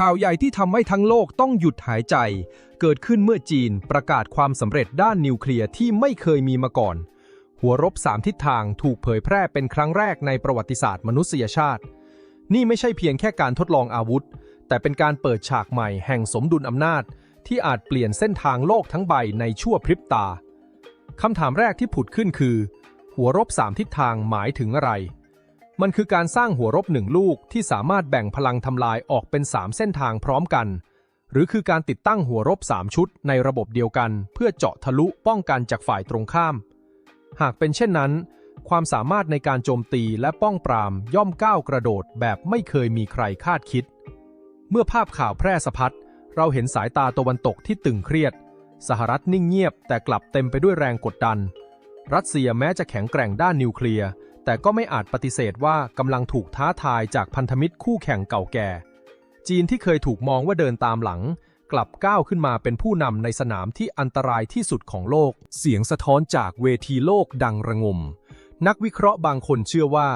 ข่าวใหญ่ที่ทำให้ทั้งโลกต้องหยุดหายใจ เกิดขึ้นเมื่อจีนประกาศความสำเร็จด้านนิวเคลียร์ที่ไม่เคยมีมาก่อน หัวรบสามทิศทางถูกเผยแพร่เป็นครั้งแรกในประวัติศาสตร์มนุษยชาติ นี่ไม่ใช่เพียงแค่การทดลองอาวุธ แต่เป็นการเปิดฉากใหม่แห่งสมดุลอำนาจ ที่อาจเปลี่ยนเส้นทางโลกทั้งใบในชั่วพริบตาคำถามแรกที่ผุดขึ้นคือ หัวรบสามทิศทางหมายถึงอะไร มันคือการสร้างหัวรบหนึ่งลูกที่สามารถแบ่งพลังทำลายออกเป็น 3 เส้นทางพร้อมกัน หรือคือการติดตั้งหัวรบ 3 ชุดในระบบเดียวกัน เพื่อเจาะทะลุป้องกันจากฝ่ายตรงข้าม หากเป็นเช่นนั้น ความสามารถในการโจมตีและป้องปรามย่อมก้าวกระโดดแบบไม่เคยมีใครคาดคิด เมื่อภาพข่าวแพร่สะพัดเราเห็นสายตาตะวันตกที่ตึงเครียด สหรัฐนิ่งเงียบ แต่กลับเต็มไปด้วยแรงกดดัน รัสเซียแม้จะแข็งแกร่งด้านนิวเคลียร์ แต่ก็ไม่อาจปฏิเสธว่ากำลังถูกท้าทายจากพันธมิตรคู่แข่งเก่าแก่ จีนที่เคยถูกมองว่าเดินตามหลัง กลับก้าวขึ้นมาเป็นผู้นำในสนามที่อันตรายที่สุดของโลก เสียงสะท้อนจากเวทีโลกดังระงม นักวิเคราะห์บางคนเชื่อว่า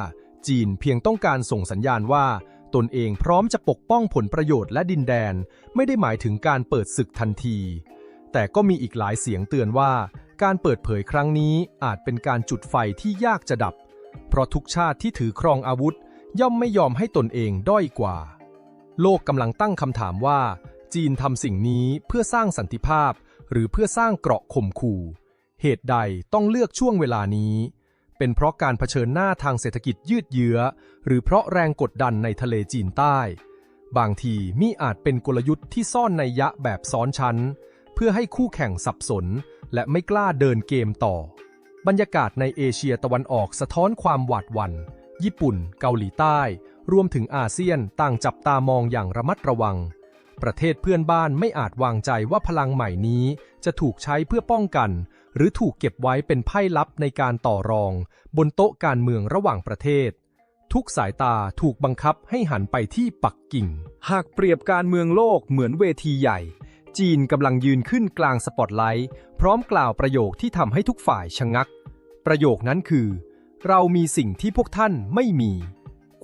จีนเพียงต้องการส่งสัญญาณว่า ตนเองพร้อมจะปกป้องผลประโยชน์และดินแดน ไม่ได้หมายถึงการเปิดศึกทันที แต่ก็มีอีกหลายเสียงเตือนว่า การเปิดเผยครั้งนี้อาจเป็นการจุดไฟที่ยากจะดับ เพราะทุกชาติที่ถือครองอาวุธย่อมไม่ยอมให้ตนเองด้อยกว่า โลกกำลังตั้งคำถามว่า จีนทำสิ่งนี้เพื่อสร้างสันติภาพ หรือเพื่อสร้างเกราะข่มขู่เหตุใดต้องเลือกช่วงเวลานี้ เป็นเพราะการเผชิญหน้าทางเศรษฐกิจยืดเยื้อ หรือเพราะแรงกดดันในทะเลจีนใต้ บางทีมิอาจเป็นกลยุทธ์ที่ซ่อนในยะแบบซ้อนชั้น เพื่อให้คู่แข่งสับสน และไม่กล้าเดินเกมต่อ บรรยากาศในเอเชียตะวันออกสะท้อนความหวาดหวัน่น ญี่ปุ่น เกาหลีใต้ รวมถึงอาเซียนต่างจับตามองอย่างระมัดระวัง ประเทศเพื่อนบ้านไม่อาจวางใจว่าพลังใหม่นี้ จะถูกใช้เพื่อป้องกัน หรือถูกเก็บไว้เป็นไพ่ลับในการต่อรอง บนโต๊ะการเมืองระหว่างประเทศ ทุกสายตาถูกบังคับให้หันไปที่ปักกิ่ง หากเปรียบการเมืองโลกเหมือนเวทีใหญ่จีนกำลังยืนขึ้นกลางสปอตไลท์ พร้อมกล่าวประโยคที่ทำให้ทุกฝ่ายชะงัก ประโยคนั้นคือ เรามีสิ่งที่พวกท่านไม่มี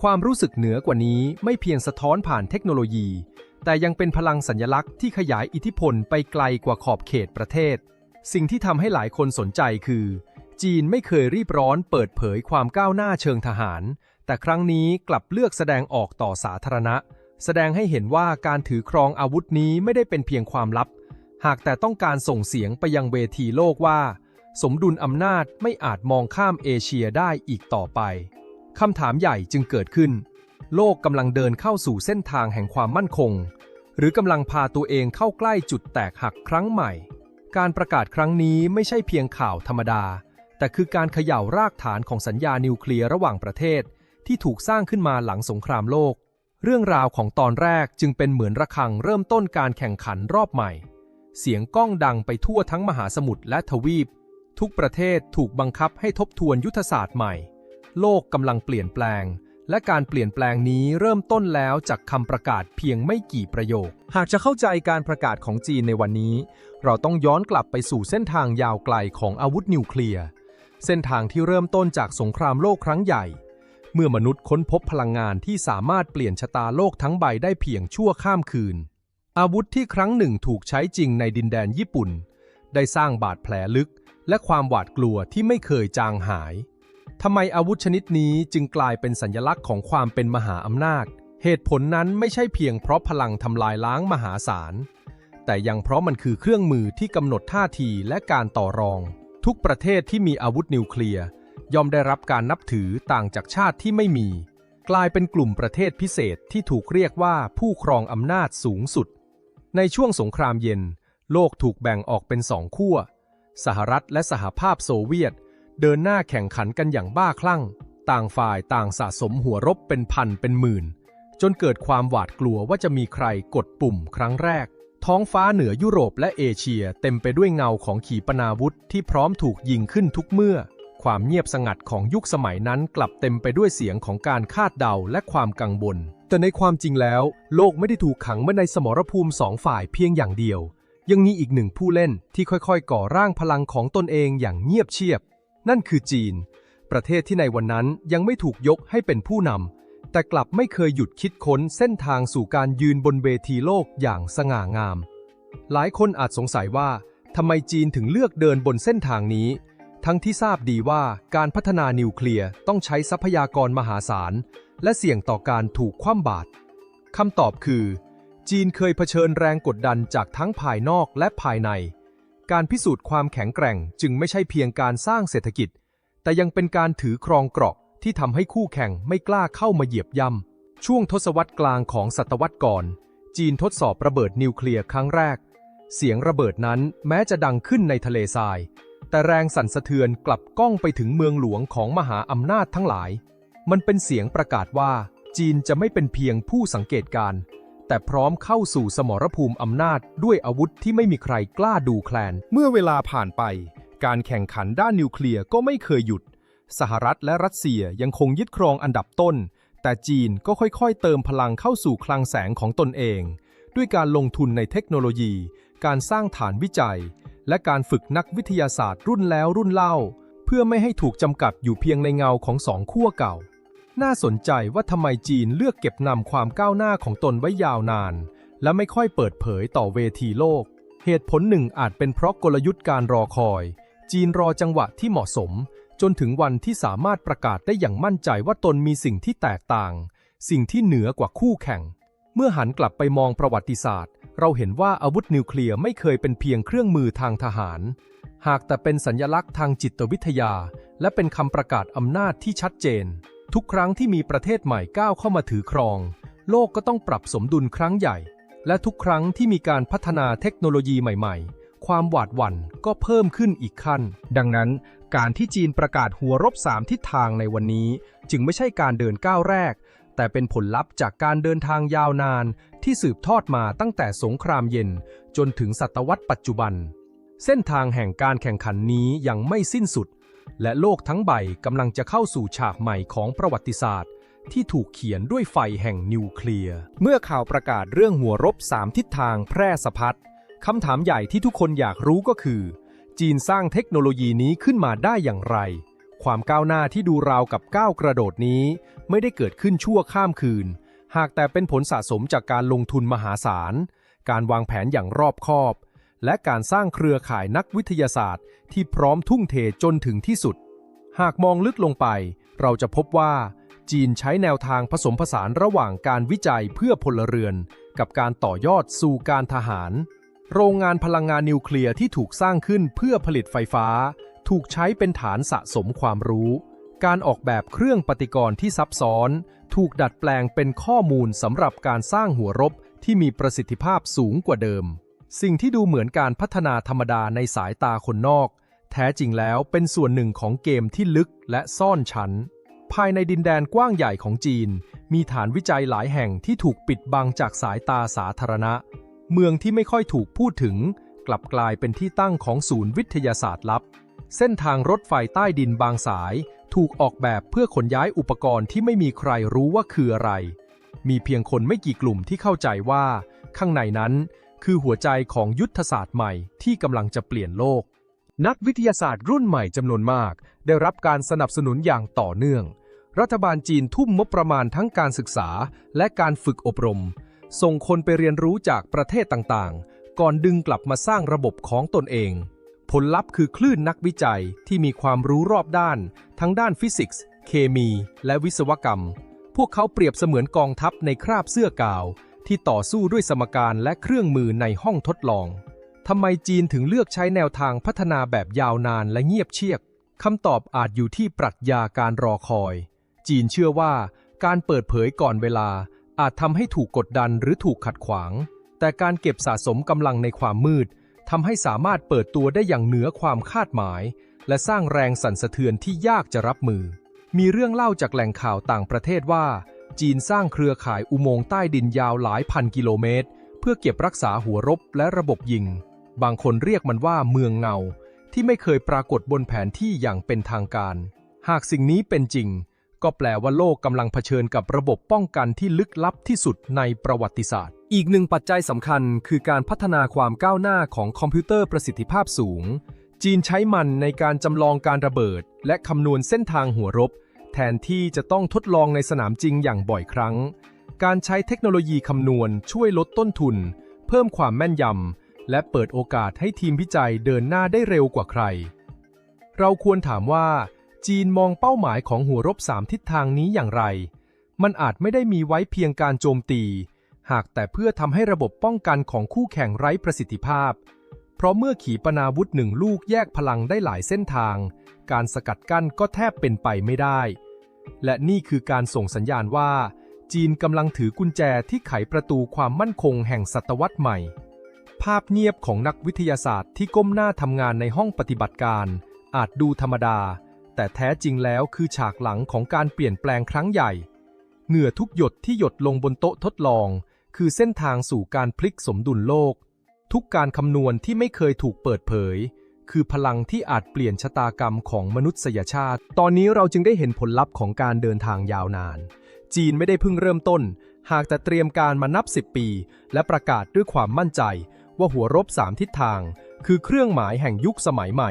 ความรู้สึกเหนือกว่านี้ไม่เพียงสะท้อนผ่านเทคโนโลยี แต่ยังเป็นพลังสัญลักษณ์ที่ขยายอิทธิพลไปไกลกว่าขอบเขตประเทศ สิ่งที่ทำให้หลายคนสนใจคือ จีนไม่เคยรีบร้อนเปิดเผยความก้าวหน้าเชิงทหาร แต่ครั้งนี้กลับเลือกแสดงออกต่อสาธารณะ แสดงให้เห็นว่าการถือครองอาวุธนี้ไม่ได้เป็นเพียงความลับ หากแต่ต้องการส่งเสียงไปยังเวทีโลกว่า สมดุลอำนาจไม่อาจมองข้ามเอเชียได้อีกต่อไป คำถามใหญ่จึงเกิดขึ้น โลกกำลังเดินเข้าสู่เส้นทางแห่งความมั่นคง หรือกำลังพาตัวเองเข้าใกล้จุดแตกหักครั้งใหม่ การประกาศครั้งนี้ไม่ใช่เพียงข่าวธรรมดา แต่คือการเขย่ารากฐานของสัญญานิวเคลียร์ระหว่างประเทศ ที่ถูกสร้างขึ้นมาหลังสงครามโลก เรื่องราวของตอนแรกจึงเป็นเหมือนระฆังเริ่มต้นการแข่งขันรอบใหม่ เสียงก้องดังไปทั่วทั้งมหาสมุทรและทวีป ทุกประเทศถูกบังคับให้ทบทวนยุทธศาสตร์ใหม่ โลกกำลังเปลี่ยนแปลง และการเปลี่ยนแปลงนี้เริ่มต้นแล้วจากคำประกาศเพียงไม่กี่ประโยค หากจะเข้าใจการประกาศของจีนในวันนี้ เราต้องย้อนกลับไปสู่เส้นทางยาวไกลของอาวุธนิวเคลียร์ เส้นทางที่เริ่มต้นจากสงครามโลกครั้งใหญ่ เมื่อมนุษย์ค้นพบพลังงานที่สามารถเปลี่ยนชะตาโลกทั้งใบได้เพียงชั่วข้ามคืน อาวุธที่ครั้งหนึ่งถูกใช้จริงในดินแดนญี่ปุ่น ได้สร้างบาดแผลลึก และความหวาดกลัวที่ไม่เคยจางหาย ทำไมอาวุธชนิดนี้จึงกลายเป็นสัญลักษณ์ของความเป็นมหาอำนาจ เหตุผลนั้นไม่ใช่เพียงเพราะพลังทำลายล้างมหาศาล แต่ยังเพราะมันคือเครื่องมือที่กำหนดท่าทีและการต่อรอง ทุกประเทศที่มีอาวุธนิวเคลียร์ย่อมได้รับการนับถือต่างจากชาติที่ไม่มี กลายเป็นกลุ่มประเทศพิเศษที่ถูกเรียกว่าผู้ครองอำนาจสูงสุด ในช่วงสงครามเย็น โลกถูกแบ่งออกเป็นสองขั้ว สหรัฐและสหภาพโซเวียต เดินหน้าแข่งขันกันอย่างบ้าคลั่ง ต่างฝ่ายต่างสะสมหัวรบเป็นพันเป็นหมื่น จนเกิดความหวาดกลัวว่าจะมีใครกดปุ่มครั้งแรก ท้องฟ้าเหนือยุโรปและเอเชียเต็มไปด้วยเงาของขีปนาวุธที่พร้อมถูกยิงขึ้นทุกเมื่อ ความเงียบสงัดของยุคสมัยนั้นกลับเต็มไปด้วยเสียงของการคาดเดาและความกังวลแต่ในความจริงแล้ว โลกไม่ได้ถูกขังไว้ในสมรภูมิสองฝ่ายเพียงอย่างเดียว ยังมีอีกหนึ่งผู้เล่นที่ค่อยๆ ก่อร่างพลังของตนเองอย่างเงียบเชียบ นั่นคือจีน ประเทศที่ในวันนั้นยังไม่ถูกยกให้เป็นผู้นำแต่กลับไม่เคยหยุดคิดค้นเส้นทางสู่การยืนบนเวทีโลกอย่างสง่างาม หลายคนอาจสงสัยว่าทำไมจีนถึงเลือกเดินบนเส้นทางนี้ ทั้งที่ทราบดีว่าการพัฒนานิวเคลียร์ต้องใช้ทรัพยากรมหาศาล และเสี่ยงต่อการถูกคว่ำบาตรคำตอบคือ จีนเคยเผชิญแรงกดดันจากทั้งภายนอกและภายใน การพิสูจน์ความแข็งแกร่งจึงไม่ใช่เพียงการสร้างเศรษฐกิจ แต่ยังเป็นการถือครองเกราะที่ทำให้คู่แข่งไม่กล้าเข้ามาเหยียบย่ำ ช่วงทศวรรษกลางของศตวรรษก่อน จีนทดสอบระเบิดนิวเคลียร์ครั้งแรก เสียงระเบิดนั้นแม้จะดังขึ้นในทะเลทราย แต่แรงสั่นสะเทือนกลับก้องไปถึงเมืองหลวงของมหาอำนาจทั้งหลาย มันเป็นเสียงประกาศว่า จีนจะไม่เป็นเพียงผู้สังเกตการณ์ แต่พร้อมเข้าสู่สมรภูมิอำนาจด้วยอาวุธที่ไม่มีใครกล้าดูแคลน เมื่อเวลาผ่านไป การแข่งขันด้านนิวเคลียร์ก็ไม่เคยหยุด สหรัฐและรัสเซียยังคงยึดครองอันดับต้น แต่จีนก็ค่อยๆ เติมพลังเข้าสู่คลังแสงของตนเอง ด้วยการลงทุนในเทคโนโลยี การสร้างฐานวิจัย และการฝึกนักวิทยาศาสตร์รุ่นแล้วรุ่นเล่า เพื่อไม่ให้ถูกจำกัดอยู่เพียงในเงาของสองขั้วเก่า น่าสนใจว่าทำไมจีนเลือกเก็บนำความก้าวหน้าของตนไว้ยาวนาน และไม่ค่อยเปิดเผยต่อเวทีโลก เหตุผลหนึ่งอาจเป็นเพราะกลยุทธ์การรอคอย จีนรอจังหวะที่เหมาะสม จนถึงวันที่สามารถประกาศได้อย่างมั่นใจว่าตนมีสิ่งที่แตกต่าง สิ่งที่เหนือกว่าคู่แข่ง เมื่อหันกลับไปมองประวัติศาสตร์ เราเห็นว่าอาวุธนิวเคลียร์ไม่เคยเป็นเพียงเครื่องมือทางทหาร หากแต่เป็นสัญลักษณ์ทางจิตวิทยา และเป็นคำประกาศอำนาจที่ชัดเจน ทุกครั้งที่มีประเทศใหม่ก้าวเข้ามาถือครอง โลกก็ต้องปรับสมดุลครั้งใหญ่ และทุกครั้งที่มีการพัฒนาเทคโนโลยีใหม่ๆ ความหวาดหวั่นก็เพิ่มขึ้นอีกขั้น ดังนั้น การที่จีนประกาศหัวรบสามทิศทางในวันนี้ จึงไม่ใช่การเดินก้าวแรก แต่เป็นผลลัพธ์จากการเดินทางยาวนาน ที่สืบทอดมาตั้งแต่สงครามเย็น จนถึงศตวรรษปัจจุบัน เส้นทางแห่งการแข่งขันนี้ยังไม่สิ้นสุด และโลกทั้งใบกำลังจะเข้าสู่ฉากใหม่ของประวัติศาสตร์ ที่ถูกเขียนด้วยไฟแห่งนิวเคลียร์ เมื่อข่าวประกาศเรื่องหัวรบสามทิศทางแพร่สะพัดคำถามใหญ่ที่ทุกคนอยากรู้ก็คือ จีนสร้างเทคโนโลยีนี้ขึ้นมาได้อย่างไร ความก้าวหน้าที่ดูราวกับก้าวกระโดดนี้ ไม่ได้เกิดขึ้นชั่วข้ามคืน หากแต่เป็นผลสะสมจากการลงทุนมหาศาล การวางแผนอย่างรอบคอบ และการสร้างเครือข่ายนักวิทยาศาสตร์ ที่พร้อมทุ่งเทจนถึงที่สุด หากมองลึกลงไป เราจะพบว่าจีนใช้แนวทางผสมผสานระหว่างการวิจัยเพื่อพลเรือน กับการต่อยอดสู่การทหาร โรงงานพลังงานนิวเคลียร์ที่ถูกสร้างขึ้นเพื่อผลิตไฟฟ้า ถูกใช้เป็นฐานสะสมความรู้ การออกแบบเครื่องปฏิกรณ์ที่ซับซ้อน ถูกดัดแปลงเป็นข้อมูลสำหรับการสร้างหัวรบที่มีประสิทธิภาพสูงกว่าเดิม สิ่งที่ดูเหมือนการพัฒนาธรรมดาในสายตาคนนอก แท้จริงแล้วเป็นส่วนหนึ่งของเกมที่ลึกและซ่อนชั้น ภายในดินแดนกว้างใหญ่ของจีน มีฐานวิจัยหลายแห่งที่ถูกปิดบังจากสายตาสาธารณะ เมืองที่ไม่ค่อยถูกพูดถึง กลับกลายเป็นที่ตั้งของศูนย์วิทยาศาสตร์ลับ เส้นทางรถไฟใต้ดินบางสายถูกออกแบบเพื่อขนย้ายอุปกรณ์ที่ไม่มีใครรู้ว่าคืออะไร มีเพียงคนไม่กี่กลุ่มที่เข้าใจว่า ข้างในนั้น คือหัวใจของยุทธศาสตร์ใหม่ที่กำลังจะเปลี่ยนโลก นักวิทยาศาสตร์รุ่นใหม่จำนวนมาก ได้รับการสนับสนุนอย่างต่อเนื่อง รัฐบาลจีนทุ่มงบประมาณทั้งการศึกษา และการฝึกอบรม ส่งคนไปเรียนรู้จากประเทศต่างๆ ก่อนดึงกลับมาสร้างระบบของตนเอง ผลลัพธ์คือคลื่นนักวิจัยที่มีความรู้รอบด้าน ทั้งด้านฟิสิกส์ เคมี และวิศวกรรม พวกเขาเปรียบเสมือนกองทัพในคราบเสื้อกาว ที่ต่อสู้ด้วยสมการและเครื่องมือในห้องทดลองทำไมจีนถึงเลือกใช้แนวทางพัฒนาแบบยาวนานและเงียบเชียบคำตอบอาจอยู่ที่ปรัชญาการรอคอย จีนเชื่อว่า การเปิดเผยก่อนเวลา อาจทำให้ถูกกดดันหรือถูกขัดขวาง แต่การเก็บสะสมกำลังในความมืดทำให้สามารถเปิดตัวได้อย่างเหนือความคาดหมาย และสร้างแรงสั่นสะเทือนที่ยากจะรับมือ มีเรื่องเล่าจากแหล่งข่าวต่างประเทศว่า จีนสร้างเครือข่ายอุโมงค์ใต้ดินยาวหลายพันกิโลเมตร เพื่อเก็บรักษาหัวรบและระบบยิง บางคนเรียกมันว่าเมืองเงา ที่ไม่เคยปรากฏบนแผนที่อย่างเป็นทางการ หากสิ่งนี้เป็นจริง ก็แปลว่าโลกกำลังเผชิญกับระบบป้องกันที่ลึกลับที่สุดในประวัติศาสตร์ อีกหนึ่งปัจจัยสำคัญคือการพัฒนาความก้าวหน้าของคอมพิวเตอร์ประสิทธิภาพสูง จีนใช้มันในการจำลองการระเบิด และคำนวณเส้นทางหัวรบ แทนที่จะต้องทดลองในสนามจริงอย่างบ่อยครั้ง การใช้เทคโนโลยีคำนวณช่วยลดต้นทุน เพิ่มความแม่นยำ และเปิดโอกาสให้ทีมวิจัยเดินหน้าได้เร็วกว่าใคร เราควรถามว่า จีนมองเป้าหมายของหัวรบสามทิศทางนี้อย่างไร มันอาจไม่ได้มีไว้เพียงการโจมตี หากแต่เพื่อทำให้ระบบป้องกันของคู่แข่งไร้ประสิทธิภาพ เพราะเมื่อขีปนาวุธหนึ่งลูกแยกพลังได้หลายเส้นทางการสกัดกั้นก็แทบเป็นไปไม่ได้ และนี่คือการส่งสัญญาณว่า จีนกำลังถือกุญแจที่ไขประตูความมั่นคงแห่งศตวรรษใหม่ ภาพเงียบของนักวิทยาศาสตร์ที่ก้มหน้าทำงานในห้องปฏิบัติการ อาจดูธรรมดา แต่แท้จริงแล้วคือฉากหลังของการเปลี่ยนแปลงครั้งใหญ่ เหงื่อทุกหยดที่หยดลงบนโต๊ะทดลอง คือเส้นทางสู่การพลิกสมดุลโลก ทุกการคำนวณที่ไม่เคยถูกเปิดเผย คือพลังที่อาจเปลี่ยนชะตากรรมของมนุษยชาติ ตอนนี้เราจึงได้เห็นผลลัพธ์ของการเดินทางยาวนาน จีนไม่ได้เพิ่งเริ่มต้น หากแต่เตรียมการมานับ 10 ปี และประกาศด้วยความมั่นใจ ว่าหัวรบสามทิศทาง คือเครื่องหมายแห่งยุคสมัยใหม่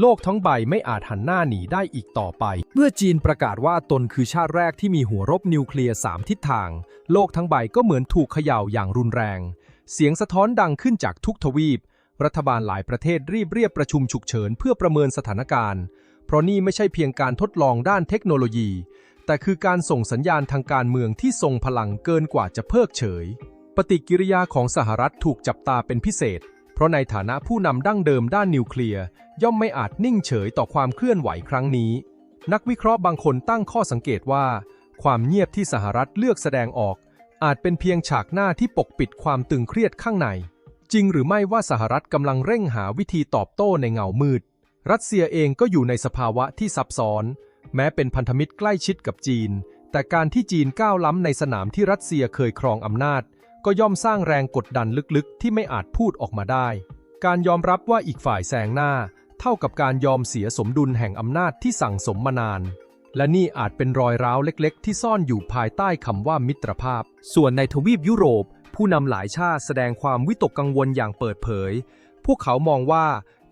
โลกทั้งใบไม่อาจหันหน้าหนีได้อีกต่อไป เมื่อจีนประกาศว่าตนคือชาติแรกที่มีหัวรบนิวเคลียร์สามทิศทาง โลกทั้งใบก็เหมือนถูกเขย่าอย่างรุนแรง เสียงสะท้อนดังขึ้นจากทุกทวีป รัฐบาลหลายประเทศรีบเรียบประชุมฉุกเฉินเพื่อประเมินสถานการณ์ เพราะนี่ไม่ใช่เพียงการทดลองด้านเทคโนโลยี แต่คือการส่งสัญญาณทางการเมืองที่ทรงพลังเกินกว่าจะเพิกเฉย ปฏิกิริยาของสหรัฐถูกจับตาเป็นพิเศษ เพราะในฐานะผู้นำดั้งเดิมด้านนิวเคลียร์ย่อมไม่อาจนิ่งเฉยต่อความเคลื่อนไหวครั้งนี้ นักวิเคราะห์บางคนตั้งข้อสังเกตว่า ความเงียบที่สหรัฐเลือกแสดงออก อาจเป็นเพียงฉากหน้าที่ปกปิดความตึงเครียดข้างใน จริงหรือไม่ว่าสหรัฐกำลังเร่งหาวิธีตอบโต้ในเงามืด รัสเซียเองก็อยู่ในสภาวะที่ซับซ้อน แม้เป็นพันธมิตรใกล้ชิดกับจีน แต่การที่จีนก้าวล้ำในสนามที่รัสเซียเคยครองอำนาจ ก็ย่อมสร้างแรงกดดันลึกๆ ที่ไม่อาจพูดออกมาได้ การยอมรับว่าอีกฝ่ายแซงหน้า เท่ากับการยอมเสียสมดุลแห่งอำนาจที่สั่งสมมานานและนี่อาจเป็นรอยร้าวเล็ก ๆ ที่ซ่อนอยู่ภายใต้คำว่ามิตรภาพ ส่วนในทวีปยุโรป ผู้นำหลายชาติแสดงความวิตกกังวลอย่างเปิดเผย พวกเขามองว่า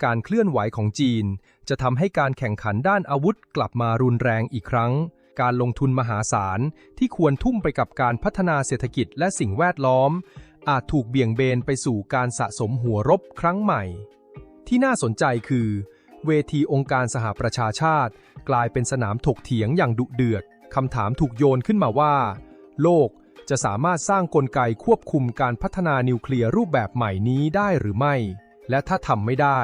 การเคลื่อนไหวของจีน จะทำให้การแข่งขันด้านอาวุธกลับมารุนแรงอีกครั้ง การลงทุนมหาศาลที่ควรทุ่มไปกับการพัฒนาเศรษฐกิจและสิ่งแวดล้อม อาจถูกเบี่ยงเบนไปสู่การสะสมหัวรบครั้งใหม่ ที่น่าสนใจคือ เวทีองค์การสหประชาชาติ กลายเป็นสนามถกเถียงอย่างดุเดือดคำถามถูกโยนขึ้นมาว่า โลก จะสามารถสร้างกลไกควบคุมการพัฒนานิวเคลียร์รูปแบบใหม่นี้ได้หรือไม่ และถ้าทำไม่ได้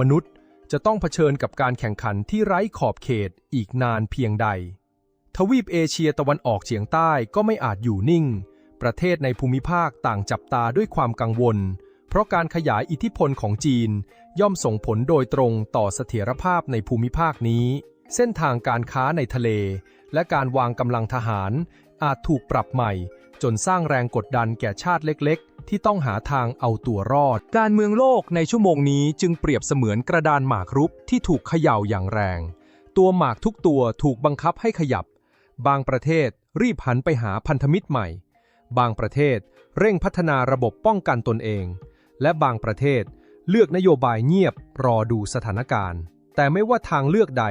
มนุษย์จะต้องเผชิญกับการแข่งขันที่ไร้ขอบเขตอีกนานเพียงใด ทวีปเอเชียตะวันออกเฉียงใต้ก็ไม่อาจอยู่นิ่ง ประเทศในภูมิภาคต่างจับตาด้วยความกังวล เพราะการขยายอิทธิพลของจีน ย่อมส่งผลโดยตรงต่อเสถียรภาพในภูมิภาคนี้ เส้นทางการค้าในทะเล และการวางกำลังทหาร อาจถูกปรับใหม่ จนสร้างแรงกดดันแก่ชาติเล็กๆ ที่ต้องหาทางเอาตัวรอด การเมืองโลกในชั่วโมงนี้จึงเปรียบเสมือนกระดานหมากรุกที่ถูกเขย่าอย่างแรง ตัวหมากทุกตัวถูกบังคับให้ขยับ บางประเทศรีบหันไปหาพันธมิตรใหม่ บางประเทศเร่งพัฒนาระบบป้องกันตนเอง และบางประเทศเลือกนโยบายเงียบรอดูสถานการณ์ แต่ไม่ว่าทางเลือกใด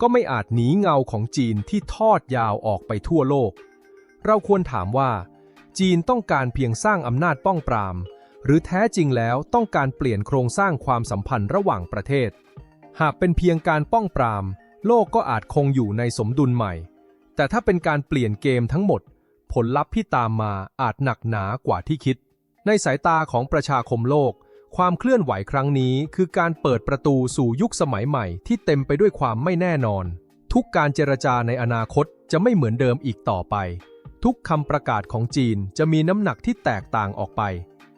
ก็ไม่อาจหนีเงาของจีนที่ทอดยาวออกไปทั่วโลก เราควรถามว่า จีนต้องการเพียงสร้างอำนาจป้องปราม หรือแท้จริงแล้วต้องการเปลี่ยนโครงสร้างความสัมพันธ์ระหว่างประเทศ หากเป็นเพียงการป้องปราม โลกก็อาจคงอยู่ในสมดุลใหม่ แต่ถ้าเป็นการเปลี่ยนเกมทั้งหมด ผลลัพธ์ที่ตามมาอาจหนักหนากว่าที่คิด ในสายตาของประชาคมโลก ความเคลื่อนไหวครั้งนี้คือการเปิดประตูสู่ยุคสมัยใหม่ ที่เต็มไปด้วยความไม่แน่นอน ทุกการเจรจาในอนาคตจะไม่เหมือนเดิมอีกต่อไป ทุกคำประกาศของจีนจะมีน้ำหนักที่แตกต่างออกไป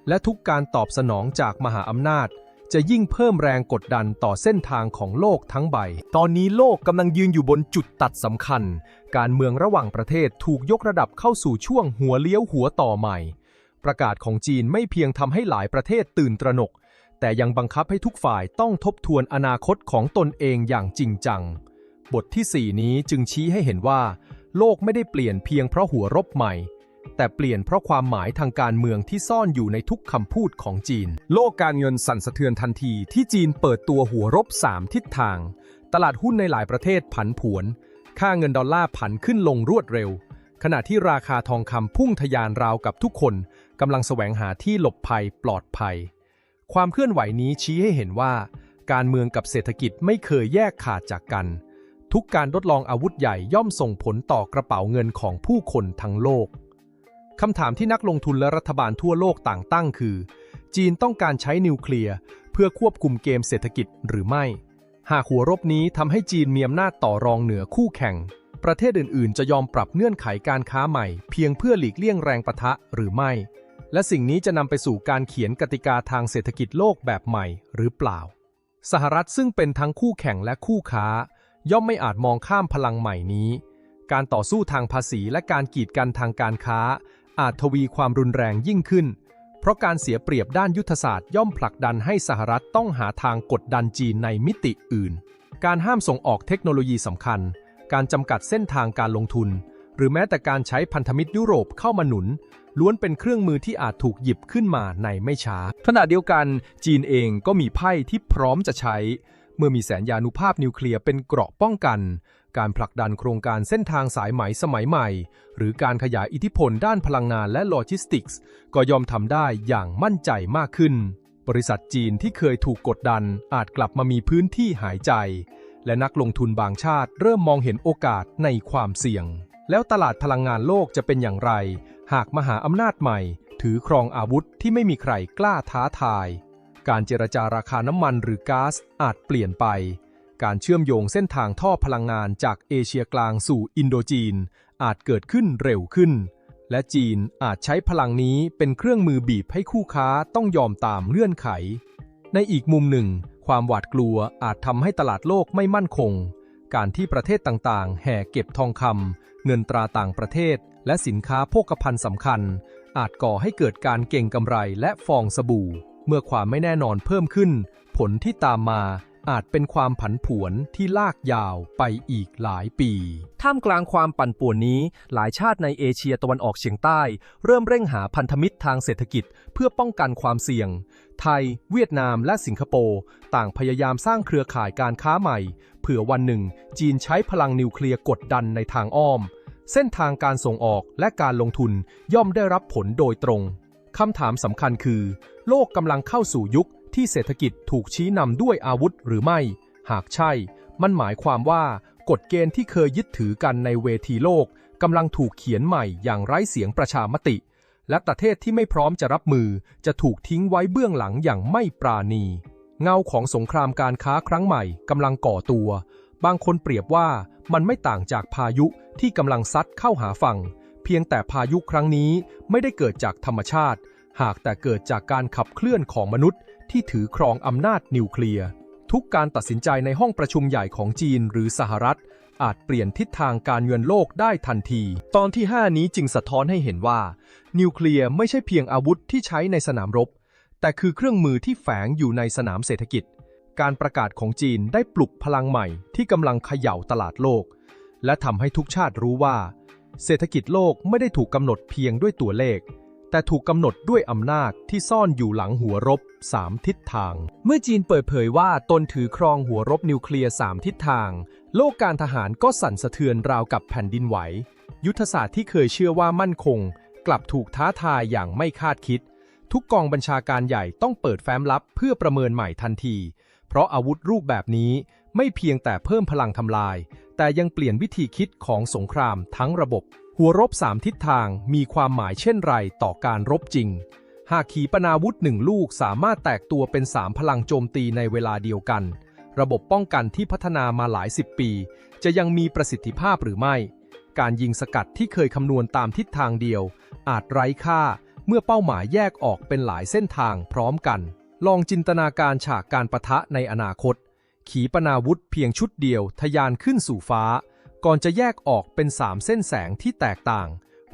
และทุกการตอบสนองจากมหาอำนาจ จะยิ่งเพิ่มแรงกดดันต่อเส้นทางของโลกทั้งใบ ตอนนี้โลกกำลังยืนอยู่บนจุดตัดสำคัญ การเมืองระหว่างประเทศถูกยกระดับเข้าสู่ช่วงหัวเลี้ยวหัวต่อใหม่ ประกาศของจีนไม่เพียงทำให้หลายประเทศตื่นตระหนก แต่ยังบังคับให้ทุกฝ่ายต้องทบทวนอนาคตของตนเองอย่างจริงจัง บทที่ 4 นี้จึงชี้ให้เห็นว่า โลกไม่ได้เปลี่ยนเพียงเพราะหัวรบใหม่ แต่เปลี่ยนเพราะความหมายทางการเมืองที่ซ่อนอยู่ในทุกคำพูดของจีน โลกการเงินสั่นสะเทือนทันทีที่จีนเปิดตัวหัวรบ 3 ทิศทาง ตลาดหุ้นในหลายประเทศผันผวน ค่าเงินดอลลาร์ผันขึ้นลงรวดเร็ว ขณะที่ราคาทองคำพุ่งทะยานราวกับทุกคนกำลังแสวงหาที่หลบภัยปลอดภัย ความเคลื่อนไหวนี้ชี้ให้เห็นว่า การเมืองกับเศรษฐกิจไม่เคยแยกขาดจากกัน ทุกการทดลองอาวุธใหญ่ย่อมส่งผลต่อกระเป๋าเงินของผู้คนทั้งโลก คำถามที่นักลงทุนและรัฐบาลทั่วโลกต่างตั้งคือ จีนต้องการใช้นิวเคลียร์เพื่อควบคุมเกมเศรษฐกิจหรือไม่ หากหัวรบนี้ทำให้จีนมีอำนาจต่อรองเหนือคู่แข่ง ประเทศอื่นๆ จะยอมปรับเงื่อนไขการค้าใหม่ เพียงเพื่อหลีกเลี่ยงแรงประทะหรือไม่ และสิ่งนี้จะนำไปสู่การเขียนกติกาทางเศรษฐกิจโลกแบบใหม่หรือเปล่า สหรัฐซึ่งเป็นทั้งคู่แข่งและคู่ค้า ย่อมไม่อาจมองข้ามพลังใหม่นี้ การต่อสู้ทางภาษีและการกีดกันทางการค้า อาจทวีความรุนแรงยิ่งขึ้น เพราะการเสียเปรียบด้านยุทธศาสตร์ย่อมผลักดันให้สหรัฐต้องหาทางกดดันจีนในมิติอื่น การห้ามส่งออกเทคโนโลยีสำคัญ การจำกัดเส้นทางการลงทุน หรือแม้แต่การใช้พันธมิตรยุโรปเข้ามาหนุนล้วนเป็นเครื่องมือที่อาจถูกหยิบขึ้นมาในไม่ช้า ขณะเดียวกันจีนเองก็มีไพ่ที่พร้อมจะใช้ เมื่อมีแสนยานุภาพนิวเคลียร์เป็นเกราะป้องกัน การผลักดันโครงการเส้นทางสายไหมสมัยใหม่ หรือการขยายอิทธิพลด้านพลังงานและโลจิสติกส์ ก็ยอมทำได้อย่างมั่นใจมากขึ้น บริษัทจีนที่เคยถูกกดดันอาจกลับมามีพื้นที่หายใจ และนักลงทุนบางชาติเริ่มมองเห็นโอกาสในความเสี่ยง แล้วตลาดพลังงานโลกจะเป็นอย่างไร หากมหาอำนาจใหม่ ถือครองอาวุธที่ไม่มีใครกล้าท้าทาย การเจรจาราคาน้ำมันหรือก๊าซอาจเปลี่ยนไป การเชื่อมโยงเส้นทางท่อพลังงานจากเอเชียกลางสู่อินโดจีน อาจเกิดขึ้นเร็วขึ้น และจีนอาจใช้พลังนี้เป็นเครื่องมือบีบให้คู่ค้าต้องยอมตามเงื่อนไข ในอีกมุมหนึ่ง ความหวาดกลัวอาจทำให้ตลาดโลกไม่มั่นคง การที่ประเทศต่างๆ แห่เก็บทองคำเงินตราต่างประเทศ และสินค้าโภคภัณฑ์สำคัญ อาจก่อให้เกิดการเก่งกำไรและฟองสบู่ เมื่อความไม่แน่นอนเพิ่มขึ้น ผลที่ตามมาอาจเป็นความผันผวนที่ลากยาวไปอีกหลายปี ท่ามกลางความปั่นป่วนนี้ หลายชาติในเอเชียตะวันออกเฉียงใต้ เริ่มเร่งหาพันธมิตรทางเศรษฐกิจ เพื่อป้องกันความเสี่ยง ไทย เวียดนามและสิงคโปร์ต่างพยายามสร้างเครือข่ายการค้าใหม่ เผื่อวันหนึ่ง จีนใช้พลังนิวเคลียร์กดดันในทางอ้อม เส้นทางการส่งออกและการลงทุนย่อมได้รับผลโดยตรงคำถามสำคัญคือ โลกกำลังเข้าสู่ยุคที่เศรษฐกิจถูกชี้นำด้วยอาวุธหรือไม่ หากใช่ มันหมายความว่ากฎเกณฑ์ที่เคยยึดถือกันในเวทีโลกกำลังถูกเขียนใหม่อย่างไร้เสียงประชามติ และประเทศที่ไม่พร้อมจะรับมือจะถูกทิ้งไว้เบื้องหลังอย่างไม่ปราณี เงาของสงครามการค้าครั้งใหม่กำลังก่อตัว บางคนเปรียบว่ามันไม่ต่างจากพายุที่กำลังซัดเข้าหาฝั่ง เพียงแต่พายุครั้งนี้ไม่ได้เกิดจากธรรมชาติ หากแต่เกิดจากการขับเคลื่อนของมนุษย์ที่ถือครองอำนาจนิวเคลียร์ ทุกการตัดสินใจในห้องประชุมใหญ่ของจีนหรือสหรัฐ อาจเปลี่ยนทิศทางการเงินโลกได้ทันที ตอนที่ 5 นี้จึงสะท้อนให้เห็นว่า นิวเคลียร์ไม่ใช่เพียงอาวุธที่ใช้ในสนามรบ แต่คือเครื่องมือที่แฝงอยู่ในสนามเศรษฐกิจ การประกาศของจีนได้ปลุกพลังใหม่ที่กำลังเขย่าตลาดโลก และทำให้ทุกชาติรู้ว่า เศรษฐกิจโลกไม่ได้ถูกกำหนดเพียงด้วยตัวเลข แต่ถูกกำหนดด้วยอำนาจที่ซ่อนอยู่หลังหัวรบ 3 ทิศทาง เมื่อจีนเปิดเผยว่าตนถือครองหัวรบนิวเคลียร์ 3 ทิศทาง โลกการทหารก็สั่นสะเทือนราวกับแผ่นดินไหว ยุทธศาสตร์ที่เคยเชื่อว่ามั่นคง กลับถูกท้าทายอย่างไม่คาดคิด ทุกกองบัญชาการใหญ่ต้องเปิดแฟ้มลับเพื่อประเมินใหม่ทันที เพราะอาวุธรูปแบบนี้ไม่เพียงแต่เพิ่มพลังทำลาย แต่ยังเปลี่ยนวิธีคิดของสงครามทั้งระบบ หัวรบสามทิศทางมีความหมายเช่นไรต่อการรบจริง หากขีปนาวุธหนึ่งลูกสามารถแตกตัวเป็นสามพลังโจมตีในเวลาเดียวกัน ระบบป้องกันที่พัฒนามาหลายสิบปี จะยังมีประสิทธิภาพหรือไม่ การยิงสกัดที่เคยคำนวณตามทิศทางเดียว อาจไร้ค่าเมื่อเป้าหมายแยกออกเป็นหลายเส้นทางพร้อมกัน ลองจินตนาการฉากการประทะในอนาคต ขีปนาวุธเพียงชุดเดียวทะยานขึ้นสู่ฟ้า ก่อนจะแยกออกเป็นสามเส้นแสงที่แตกต่าง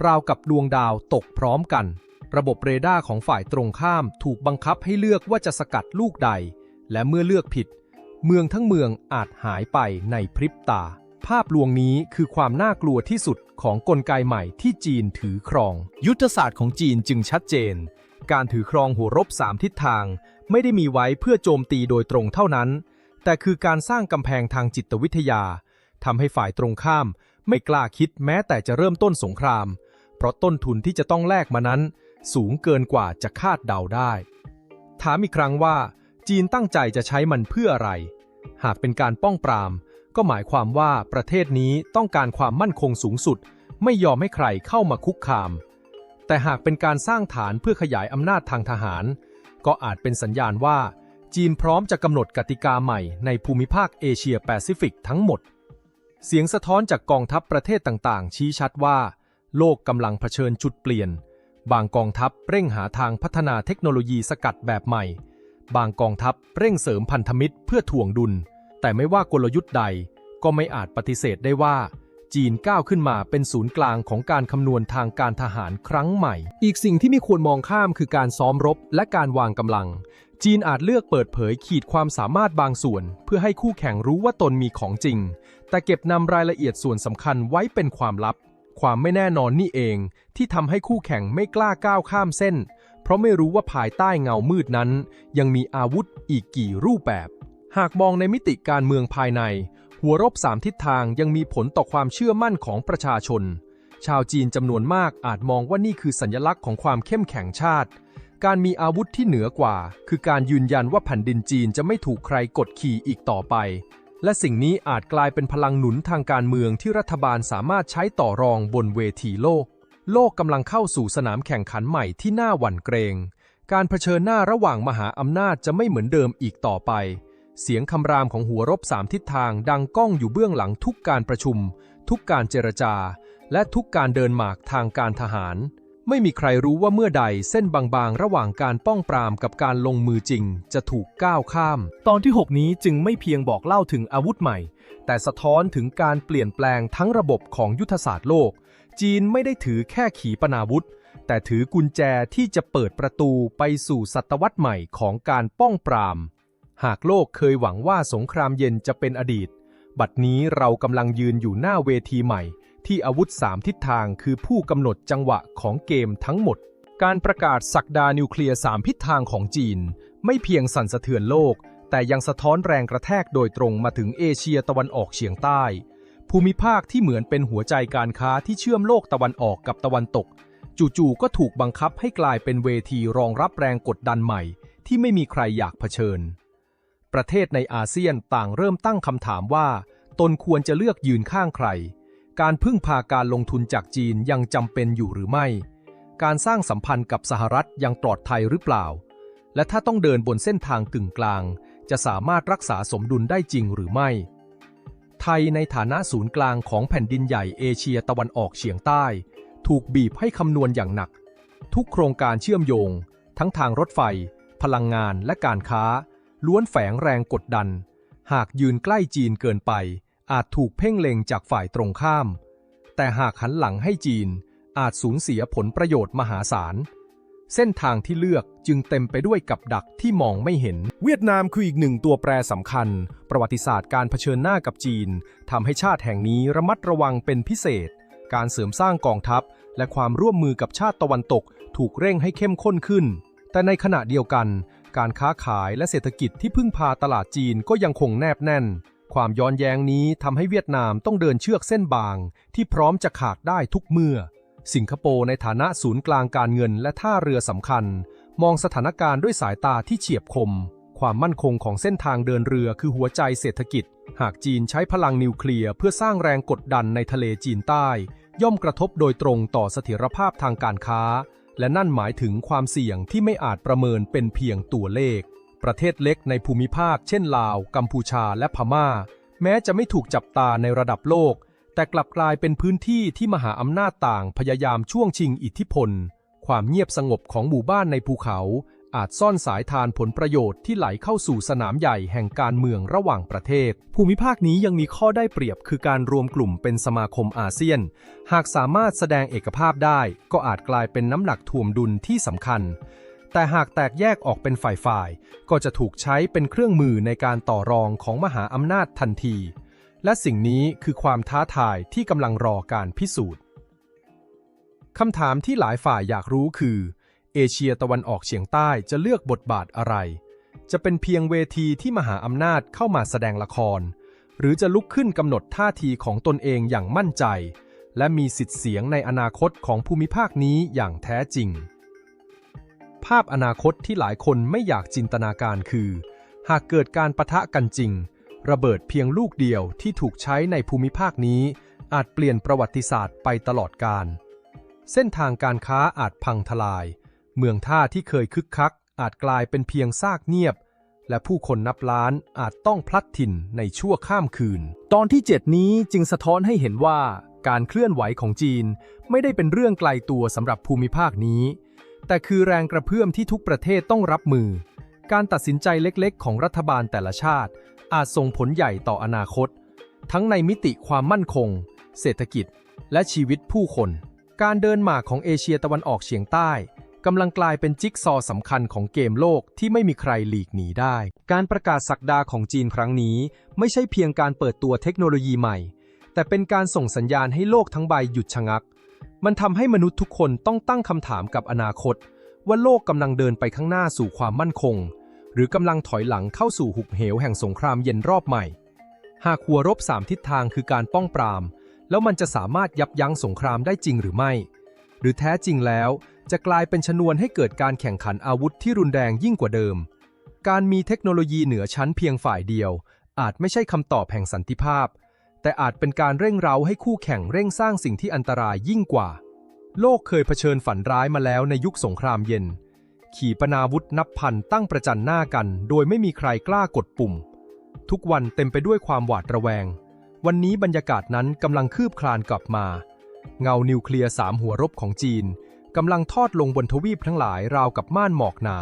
ราวกับดวงดาวตกพร้อมกัน ระบบเรดาร์ของฝ่ายตรงข้ามถูกบังคับให้เลือกว่าจะสกัดลูกใด และเมื่อเลือกผิด เมืองทั้งเมืองอาจหายไปในพริบตา ภาพลวงนี้คือความน่ากลัวที่สุดของกลไกใหม่ที่จีนถือครอง ยุทธศาสตร์ของจีนจึงชัดเจน การถือครองหัวรบสามทิศทาง ไม่ได้มีไว้เพื่อโจมตีโดยตรงเท่านั้น แต่คือการสร้างกำแพงทางจิตวิทยา ทำให้ฝ่ายตรงข้าม ไม่กล้าคิดแม้แต่จะเริ่มต้นสงคราม เพราะต้นทุนที่จะต้องแลกมานั้น สูงเกินกว่าจะคาดเดาได้ ถามอีกครั้งว่า จีนตั้งใจจะใช้มันเพื่ออะไร หากเป็นการป้องปราม ก็หมายความว่าประเทศนี้ต้องการความมั่นคงสูงสุด ไม่ยอมให้ใครเข้ามาคุกคาม แต่หากเป็นการสร้างฐานเพื่อขยายอำนาจทางทหาร ก็อาจเป็นสัญญาณว่าจีนพร้อมจะกำหนดกติกาใหม่ในภูมิภาคเอเชียแปซิฟิกทั้งหมด เสียงสะท้อนจากกองทัพประเทศต่างๆ ชี้ชัดว่า โลกกำลังเผชิญจุดเปลี่ยน บางกองทัพเร่งหาทางพัฒนาเทคโนโลยีสกัดแบบใหม่ บางกองทัพเร่งเสริมพันธมิตรเพื่อถ่วงดุล แต่ไม่ว่ากลยุทธ์ใดก็ไม่อาจปฏิเสธได้ว่า จีนก้าวขึ้นมาเป็นศูนย์กลางของการคำนวณทางการทหารครั้งใหม่ อีกสิ่งที่ไม่ควรมองข้ามคือการซ้อมรบและการวางกำลัง จีนอาจเลือกเปิดเผยขีดความสามารถบางส่วน เพื่อให้คู่แข่งรู้ว่าตนมีของจริง แต่เก็บนำรายละเอียดส่วนสำคัญไว้เป็นความลับ ความไม่แน่นอนนี่เองที่ทำให้คู่แข่งไม่กล้าก้าวข้ามเส้น เพราะไม่รู้ว่าภายใต้เงามืดนั้น ยังมีอาวุธอีกกี่รูปแบบ หากมองในมิติการเมืองภายใน หัวรบสามทิศทางยังมีผลต่อความเชื่อมั่นของประชาชน ชาวจีนจำนวนมากอาจมองว่านี่คือสัญลักษณ์ของความเข้มแข็งชาติ การมีอาวุธที่เหนือกว่า คือการยืนยันว่าแผ่นดินจีนจะไม่ถูกใครกดขี่อีกต่อไป และสิ่งนี้อาจกลายเป็นพลังหนุนทางการเมืองที่รัฐบาลสามารถใช้ต่อรองบนเวทีโลก โลกกำลังเข้าสู่สนามแข่งขันใหม่ที่น่าหวั่นเกรง การเผชิญหน้าระหว่างมหาอำนาจจะไม่เหมือนเดิมอีกต่อไป เสียงคำรามของหัวรบสามทิศทางดังก้องอยู่เบื้องหลังทุกการประชุม ทุกการเจรจา และทุกการเดินหมากทางการทหาร ไม่มีใครรู้ว่าเมื่อใดเส้นบางๆ ระหว่างการป้องปรามกับการลงมือจริง จะถูกก้าวข้าม ตอนที่ 6 นี้จึงไม่เพียงบอกเล่าถึงอาวุธใหม่ แต่สะท้อนถึงการเปลี่ยนแปลงทั้งระบบของยุทธศาสตร์โลก จีนไม่ได้ถือแค่ขีปนาวุธ แต่ถือกุญแจที่จะเปิดประตูไปสู่ศตวรรษใหม่ของการป้องปราม หากโลกเคยหวังว่าสงครามเย็นจะเป็นอดีต บัดนี้เรากำลังยืนอยู่หน้าเวทีใหม่ ที่อาวุธสามทิศทางคือผู้กำหนดจังหวะของเกมทั้งหมด การประกาศสักดานิวเคลียร์สามทิศทางของจีน ไม่เพียงสั่นสะเทือนโลก แต่ยังสะท้อนแรงกระแทกโดยตรงมาถึงเอเชียตะวันออกเฉียงใต้ ภูมิภาคที่เหมือนเป็นหัวใจการค้าที่เชื่อมโลกตะวันออกกับตะวันตก จู่ๆก็ถูกบังคับให้กลายเป็นเวทีรองรับแรงกดดันใหม่ ที่ไม่มีใครอยากเผชิญ ประเทศในอาเซียนต่างเริ่มตั้งคำถามว่า ตนควรจะเลือกยืนข้างใคร การพึ่งพาการลงทุนจากจีนยังจำเป็นอยู่หรือไม่ การสร้างสัมพันธ์กับสหรัฐยังปลอดภัยหรือเปล่า และถ้าต้องเดินบนเส้นทางกึ่งกลาง จะสามารถรักษาสมดุลได้จริงหรือไม่ ไทยในฐานะศูนย์กลางของแผ่นดินใหญ่เอเชียตะวันออกเฉียงใต้ ถูกบีบให้คำนวณอย่างหนัก ทุกโครงการเชื่อมโยง ทั้งทางรถไฟ พลังงานและการค้า ล้วนแฝงแรงกดดัน หากยืนใกล้จีนเกินไป อาจถูกเพ่งเล็งจากฝ่ายตรงข้าม แต่หากหันหลังให้จีนอาจสูญเสียผลประโยชน์มหาศาล เส้นทางที่เลือกจึงเต็มไปด้วยกับดักที่มองไม่เห็น เวียดนามคืออีกหนึ่งตัวแปรสำคัญ ประวัติศาสตร์การเผชิญหน้ากับจีนทำให้ชาติแห่งนี้ระมัดระวังเป็นพิเศษ การเสริมสร้างกองทัพ และความร่วมมือกับชาติตะวันตก ถูกเร่งให้เข้มข้นขึ้น แต่ในขณะเดียวกัน การค้าขายและเศรษฐกิจที่พึ่งพาตลาดจีนก็ยังคงแนบแน่น ความย้อนแย้งนี้ทำให้เวียดนามต้องเดินเชือกเส้นบาง ที่พร้อมจะขาดได้ทุกเมื่อ สิงคโปร์ในฐานะศูนย์กลางการเงินและท่าเรือสำคัญ มองสถานการณ์ด้วยสายตาที่เฉียบคม ความมั่นคงของเส้นทางเดินเรือคือหัวใจเศรษฐกิจ หากจีนใช้พลังนิวเคลียร์เพื่อสร้างแรงกดดันในทะเลจีนใต้ ย่อมกระทบโดยตรงต่อเสถียรภาพทางการค้า และนั่นหมายถึงความเสี่ยงที่ไม่อาจประเมินเป็นเพียงตัวเลข ประเทศเล็กในภูมิภาค เช่นลาว กัมพูชาและพม่า แม้จะไม่ถูกจับตาในระดับโลก แต่กลับกลายเป็นพื้นที่ที่มหาอำนาจต่างพยายามช่วงชิงอิทธิพล ความเงียบสงบของหมู่บ้านในภูเขา อาจซ่อนสายทานผลประโยชน์ที่ไหลเข้าสู่สนามใหญ่แห่งการเมืองระหว่างประเทศ ภูมิภาคนี้ยังมีข้อได้เปรียบคือการรวมกลุ่มเป็นสมาคมอาเซียน หากสามารถแสดงเอกภาพได้ ก็อาจกลายเป็นน้ำหนักถ่วงดุลที่สำคัญ แต่หากแตกแยกออกเป็นฝ่ายๆ ก็จะถูกใช้เป็นเครื่องมือในการต่อรองของมหาอำนาจทันที และสิ่งนี้คือความท้าทายที่กำลังรอการพิสูจน์คำถามที่หลายฝ่ายอยากรู้คือ เอเชียตะวันออกเฉียงใต้จะเลือกบทบาทอะไร จะเป็นเพียงเวทีที่มหาอำนาจเข้ามาแสดงละคร หรือจะลุกขึ้นกำหนดท่าทีของตนเองอย่างมั่นใจ และมีสิทธิ์เสียงในอนาคตของภูมิภาคนี้อย่างแท้จริง ภาพอนาคตที่หลายคนไม่อยากจินตนาการคือ หากเกิดการปะทะกันจริง ระเบิดเพียงลูกเดียวที่ถูกใช้ในภูมิภาคนี้ อาจเปลี่ยนประวัติศาสตร์ไปตลอดกาลเส้นทางการค้าอาจพังทลาย เมืองท่าที่เคยคึกคัก อาจกลายเป็นเพียงซากเงียบ และผู้คนนับล้านอาจต้องพลัดถิ่นในชั่วข้ามคืน ตอนที่ 7 นี้จึงสะท้อนให้เห็นว่าการเคลื่อนไหวของจีน ไม่ได้เป็นเรื่องไกลตัวสำหรับภูมิภาคนี้ แต่คือแรงกระเพื่อมที่ทุกประเทศต้องรับมือ การตัดสินใจเล็กๆ ของรัฐบาลแต่ละชาติ อาจส่งผลใหญ่ต่ออนาคต ทั้งในมิติความมั่นคง เศรษฐกิจ และชีวิตผู้คน การเดินหมากของเอเชียตะวันออกเฉียงใต้กำลังกลายเป็นจิ๊กซอสำคัญของเกมโลกที่ไม่มีใครหลีกหนีได้ การประกาศสักดาของจีนครั้งนี้ ไม่ใช่เพียงการเปิดตัวเทคโนโลยีใหม่ แต่เป็นการส่งสัญญาณให้โลกทั้งใบหยุดชะงัก มันทำให้มนุษย์ทุกคนต้องตั้งคำถามกับอนาคต ว่าโลกกำลังเดินไปข้างหน้าสู่ความมั่นคง หรือกำลังถอยหลังเข้าสู่หุบเหวแห่งสงครามเย็นรอบใหม่ หากหัวรบสามทิศทางคือการป้องปราม แล้วมันจะสามารถยับยั้งสงครามได้จริงหรือไม่ หรือแท้จริงแล้วจะกลายเป็นชนวนให้เกิดการแข่งขันอาวุธที่รุนแรงยิ่งกว่าเดิม การมีเทคโนโลยีเหนือชั้นเพียงฝ่ายเดียว อาจไม่ใช่คำตอบแห่งสันติภาพ แต่อาจเป็นการเร่งเร้าให้คู่แข่งเร่งสร้างสิ่งที่อันตรายยิ่งกว่า โลกเคยเผชิญฝันร้ายมาแล้วในยุคสงครามเย็น ขีปนาวุธนับพันตั้งประจันหน้ากัน โดยไม่มีใครกล้ากดปุ่ม ทุกวันเต็มไปด้วยความหวาดระแวง วันนี้บรรยากาศนั้นกำลังคืบคลานกลับมา เงานิวเคลียร์สามหัวรบของจีนกำลังทอดลงบนทวีปทั้งหลายราวกับม่านหมอกหนา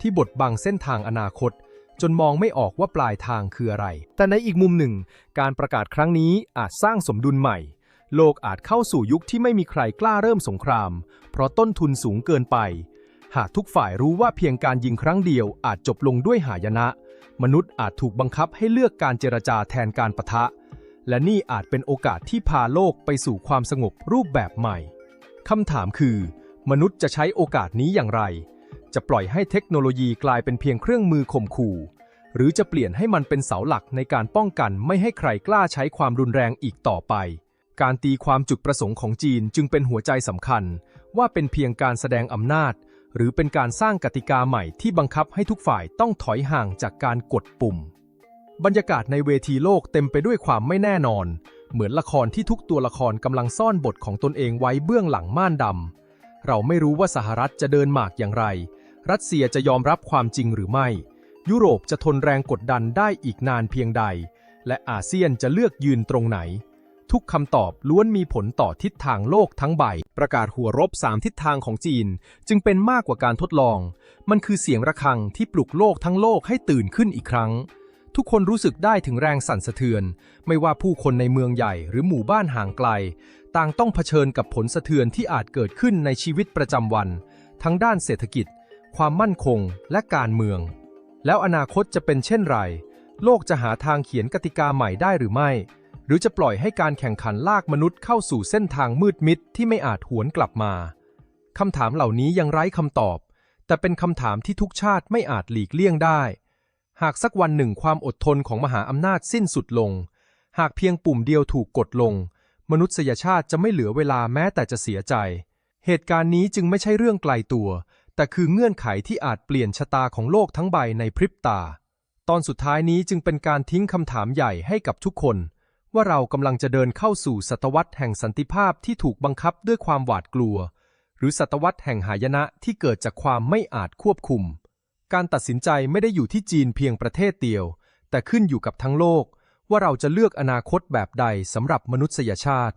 ที่บดบังเส้นทางอนาคต จนมองไม่ออกว่าปลายทางคืออะไร แต่ในอีกมุมหนึ่ง การประกาศครั้งนี้อาจสร้างสมดุลใหม่ โลกอาจเข้าสู่ยุคที่ไม่มีใครกล้าเริ่มสงคราม เพราะต้นทุนสูงเกินไป หากทุกฝ่ายรู้ว่าเพียงการยิงครั้งเดียวอาจจบลงด้วยหายนะ มนุษย์อาจถูกบังคับให้เลือกการเจรจาแทนการปะทะ และนี่อาจเป็นโอกาสที่พาโลกไปสู่ความสงบรูปแบบใหม่คำถามคือ มนุษย์จะใช้โอกาสนี้อย่างไร จะปล่อยให้เทคโนโลยีกลายเป็นเพียงเครื่องมือข่มขู่ หรือจะเปลี่ยนให้มันเป็นเสาหลักในการป้องกันไม่ให้ใครกล้าใช้ความรุนแรงอีกต่อไป การตีความจุดประสงค์ของจีนจึงเป็นหัวใจสำคัญ ว่าเป็นเพียงการแสดงอำนาจ หรือเป็นการสร้างกติกาใหม่ที่บังคับให้ทุกฝ่ายต้องถอยห่างจากการกดปุ่ม บรรยากาศในเวทีโลกเต็มไปด้วยความไม่แน่นอน เหมือนละครที่ทุกตัวละครกำลังซ่อนบทของตนเองไว้เบื้องหลังม่านดำเราไม่รู้ว่าสหรัฐจะเดินหมากอย่างไร รัสเซียจะยอมรับความจริงหรือไม่ ยุโรปจะทนแรงกดดันได้อีกนานเพียงใด และอาเซียนจะเลือกยืนตรงไหน ทุกคำตอบล้วนมีผลต่อทิศทางโลกทั้งใบ ประกาศหัวรบสามทิศทางของจีน จึงเป็นมากกว่าการทดลอง มันคือเสียงระฆังที่ปลุกโลกทั้งโลกให้ตื่นขึ้นอีกครั้งทุกคนรู้สึกได้ถึงแรงสั่นสะเทือน ไม่ว่าผู้คนในเมืองใหญ่หรือหมู่บ้านห่างไกล ต่างต้องเผชิญกับผลสะเทือนที่อาจเกิดขึ้นในชีวิตประจำวัน ทั้งด้านเศรษฐกิจ ความมั่นคงและการเมือง แล้วอนาคตจะเป็นเช่นไร โลกจะหาทางเขียนกติกาใหม่ได้หรือไม่ หรือจะปล่อยให้การแข่งขันลากมนุษย์เข้าสู่เส้นทางมืดมิดที่ไม่อาจหวนกลับมาคำถามเหล่านี้ยังไร้คำตอบ แต่เป็นคำถามที่ทุกชาติไม่อาจหลีกเลี่ยงได้ หากสักวันหนึ่งความอดทนของมหาอำนาจสิ้นสุดลง หากเพียงปุ่มเดียวถูกกดลง มนุษยชาติจะไม่เหลือเวลาแม้แต่จะเสียใจ เหตุการณ์นี้จึงไม่ใช่เรื่องไกลตัว แต่คือเงื่อนไขที่อาจเปลี่ยนชะตาของโลกทั้งใบในพริบตา ตอนสุดท้ายนี้จึงเป็นการทิ้งคำถามใหญ่ให้กับทุกคน ว่าเรากำลังจะเดินเข้าสู่ศตวรรษแห่งสันติภาพที่ถูกบังคับด้วยความหวาดกลัว หรือศตวรรษแห่งหายนะที่เกิดจากความไม่อาจควบคุม การตัดสินใจไม่ได้อยู่ที่จีนเพียงประเทศเดียว แต่ขึ้นอยู่กับทั้งโลก ว่าเราจะเลือกอนาคตแบบใดสำหรับมนุษยชาติ